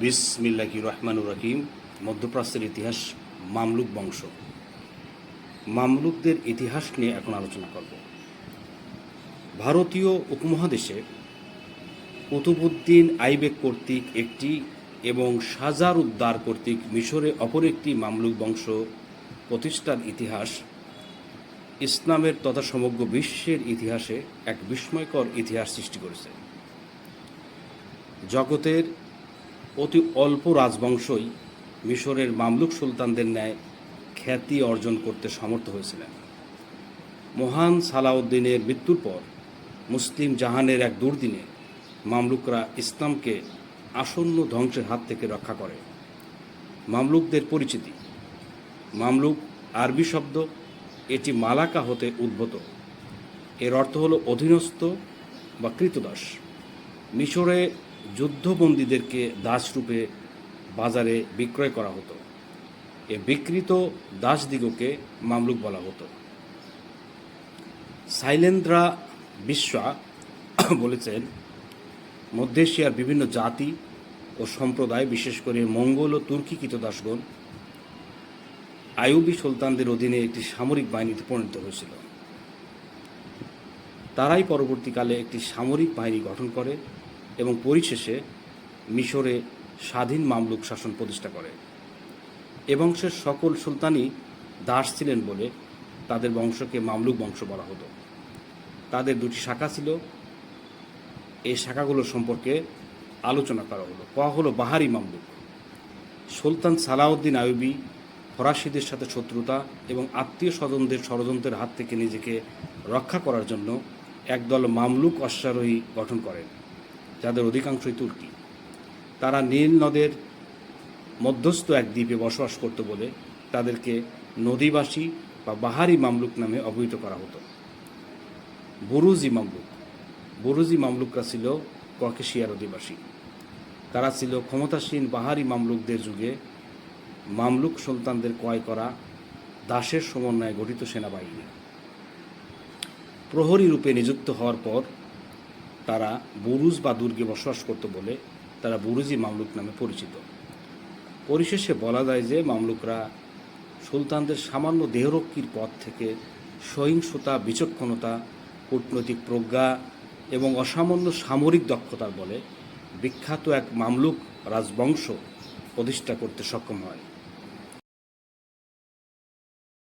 বিসমিল্লাহি রহমানুর রহিম, মধ্যপ্রাচ্যের ইতিহাস, মামলুক বংশ। মামলুকদের ইতিহাস নিয়ে এখন আলোচনা করব। ভারতীয় উপমহাদেশে কুতুবুদ্দিন আইবেক কর্তৃক একটি এবং সাজার উদ্দার কর্তৃক মিশরে অপর একটি মামলুক বংশ প্রতিষ্ঠার ইতিহাস ইসলামের তথা সমগ্র বিশ্বের ইতিহাসে এক বিস্ময়কর ইতিহাস সৃষ্টি করেছে। জগতের অতি অল্প রাজবংশই মিশরের মামলুক সুলতানদের ন্যায় খ্যাতি অর্জন করতে সমর্থ হয়েছিলেন। মহান সালাউদ্দিনের মৃত্যুর পর মুসলিম জাহানের এক দুর্দিনে মামলুকরা ইসলামকে আসন্ন ধ্বংসের হাত থেকে রক্ষা করে। মামলুকদের পরিচিতি। মামলুক আরবি শব্দ, এটি মালাকা হতে উদ্ভূত। এর অর্থ হলো অধীনস্থ বা কৃতদাস। মিশরে যুদ্ধবন্দীদেরকে দাসরূপে বাজারে বিক্রয় করা হতো। এ বিকৃত দাসদিগকে মামলুক বলা হতো। সাইলেন্দ্রা বিশ্বা বলেছেন মধ্য এশিয়ার বিভিন্ন জাতি ও সম্প্রদায়, বিশেষ করে মঙ্গল ও তুর্কি কৃতদাসগণ আইউবি সুলতানদের অধীনে একটি সামরিক বাহিনীতে পরিণত হয়েছিল। তারাই পরবর্তীকালে একটি সামরিক বাহিনী গঠন করে। এবং পরিশেষে মিশরে স্বাধীন মামলুক শাসন প্রতিষ্ঠা করে। এ বংশের সকল সুলতানই দাস ছিলেন বলে তাদের বংশকে মামলুক বংশ বলা হতো। তাদের দুটি শাখা ছিল। এই শাখাগুলো সম্পর্কে আলোচনা করা হলো। কয়া হলো বাহারি মামলুক। সুলতান সালাউদ্দিন আয়ুবি ফরাসিদের সাথে শত্রুতা এবং আত্মীয় স্বজনদের ষড়যন্ত্রের হাত থেকে নিজেকে রক্ষা করার জন্য একদল মামলুক অশ্বারোহী গঠন করেন। যাদের অধিকাংশই তুর্কি। তারা নীল নদের মধ্যস্থ এক দ্বীপে বসবাস করত বলে তাদেরকে নদীবাসী বা বাহারি মামলুক নামে অবহিত করা হতো। বুরুজি মামলুক। বুরুজি মামলুকরা ছিল ককেশিয়ার অধিবাসী। তারা ছিল ক্ষমতাসীন বাহারি মামলুকদের যুগে মামলুক সুলতানদের ক্রয় করা দাসের সমন্বয়ে গঠিত সেনাবাহিনী। প্রহরী রূপে নিযুক্ত হওয়ার পর তারা বুরুজ বা দুর্গে বসবাস করত বলে তারা বুরুজি মামলুক নামে পরিচিত। পরিশেষে বলা যায় যে মামলুকরা সুলতানদের সামান্য দেহরক্ষীর পথ থেকে সহিংসতা, বিচক্ষণতা, কূটনৈতিক প্রজ্ঞা এবং অসামান্য সামরিক দক্ষতার বলে বিখ্যাত এক মামলুক রাজবংশ প্রতিষ্ঠা করতে সক্ষম হয়।